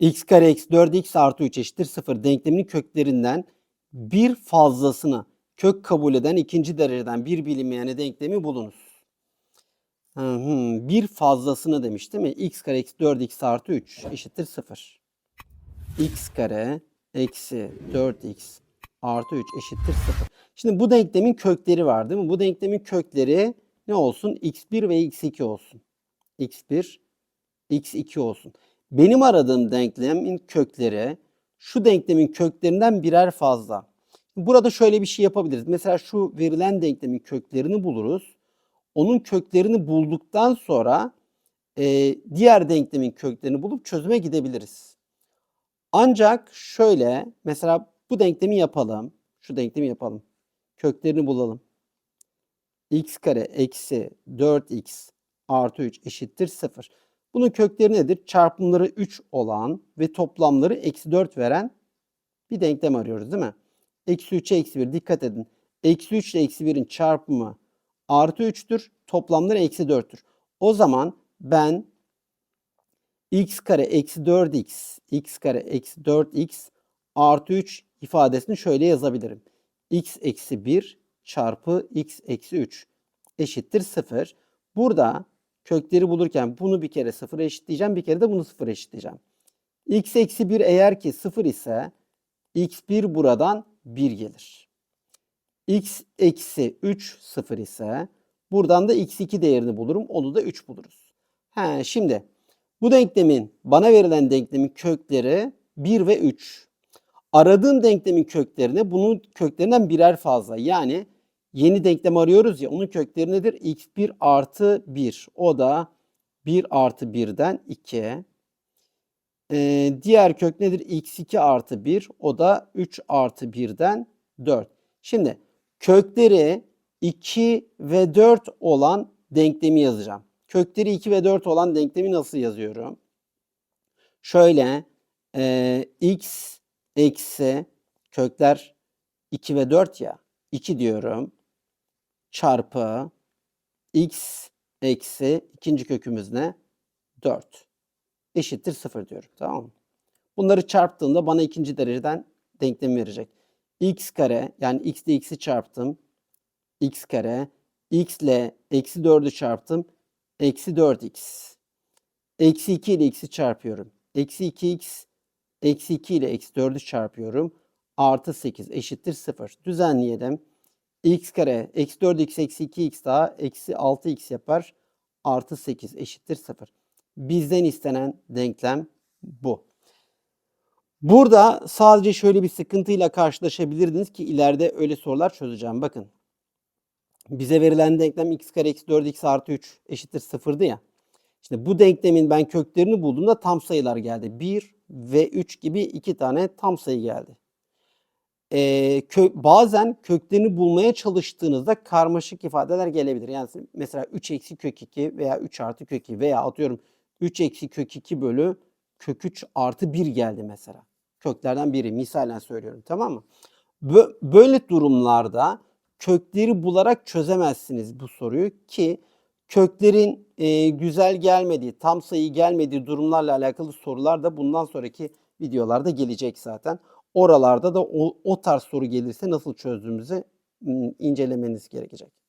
x kare eksi 4x artı 3 eşittir 0 denkleminin köklerinden bir fazlasını kök kabul eden ikinci dereceden bir bilinmeyeni denklemi bulunuz. Bir fazlasını demiş değil mi? x kare eksi 4x artı 3 eşittir 0. x kare eksi 4x artı 3 eşittir 0. Şimdi bu denklemin kökleri var değil mi? Bu denklemin kökleri ne olsun? x1 ve x2 olsun. x1, x2 olsun. Benim aradığım denklemin kökleri şu denklemin köklerinden birer fazla. Burada şöyle bir şey yapabiliriz. Mesela şu verilen denklemin köklerini buluruz. Onun köklerini bulduktan sonra e, diğer denklemin köklerini bulup çözüme gidebiliriz. Ancak şöyle mesela bu denklemi yapalım. Şu denklemi yapalım. Köklerini bulalım. x kare eksi 4x artı 3 eşittir 0. Bunun kökleri nedir? Çarpımları 3 olan ve toplamları eksi 4 veren bir denklem arıyoruz değil mi? Eksi 3'e eksi 1 dikkat edin. Eksi 3 ile eksi 1'in çarpımı artı 3'tür. Toplamları eksi 4'tür. O zaman ben x kare eksi 4x x kare eksi 4x artı 3 ifadesini şöyle yazabilirim. x eksi 1 çarpı x eksi 3 eşittir 0. Burada kökleri bulurken bunu bir kere 0'a eşitleyeceğim. Bir kere de bunu 0'a eşitleyeceğim. x eksi 1 eğer ki 0 ise x1 buradan 1 gelir. x eksi 3 0 ise buradan da x2 değerini bulurum. Onu da 3 buluruz. He, şimdi bu denklemin bana verilen denklemin kökleri 1 ve 3. Aradığım denklemin köklerine bunun köklerinden birer fazla. Yani yeni denklem arıyoruz ya onun kökleri nedir? x1 artı 1. O da 1 artı 1'den 2. Ee, diğer kök nedir? x2 artı 1. O da 3 artı 1'den 4. Şimdi kökleri 2 ve 4 olan denklemi yazacağım. Kökleri 2 ve 4 olan denklemi nasıl yazıyorum? Şöyle e, x eksi kökler 2 ve 4 ya 2 diyorum çarpı x eksi ikinci kökümüz ne? 4 eşittir 0 diyorum tamam mı? Bunları çarptığımda bana ikinci dereceden denklem verecek. x kare yani x ile x'i çarptım. x kare x ile eksi 4'ü çarptım. Eksi 4x. Eksi 2 ile x'i çarpıyorum. Eksi 2x eksi 2 ile eksi 4'ü çarpıyorum. Artı 8 eşittir 0. Düzenleyelim. X kare eksi 4x eksi 2x daha eksi 6x yapar. Artı 8 eşittir 0. Bizden istenen denklem bu. Burada sadece şöyle bir sıkıntıyla karşılaşabilirdiniz ki ileride öyle sorular çözeceğim. Bakın. Bize verilen denklem x kare eksi 4x artı 3 eşittir 0'dı ya. İşte bu denklemin ben köklerini bulduğumda tam sayılar geldi. 1 ve 3 gibi iki tane tam sayı geldi. Ee, kö bazen köklerini bulmaya çalıştığınızda karmaşık ifadeler gelebilir. Yani mesela 3 eksi kök 2 veya 3 artı kök 2 veya atıyorum 3 eksi kök 2 bölü kök 3 artı 1 geldi mesela. Köklerden biri misalen söylüyorum tamam mı? Böyle durumlarda kökleri bularak çözemezsiniz bu soruyu ki köklerin e, güzel gelmediği, tam sayı gelmediği durumlarla alakalı sorular da bundan sonraki videolarda gelecek zaten. Oralarda da o, o tarz soru gelirse nasıl çözdüğümüzü incelemeniz gerekecek.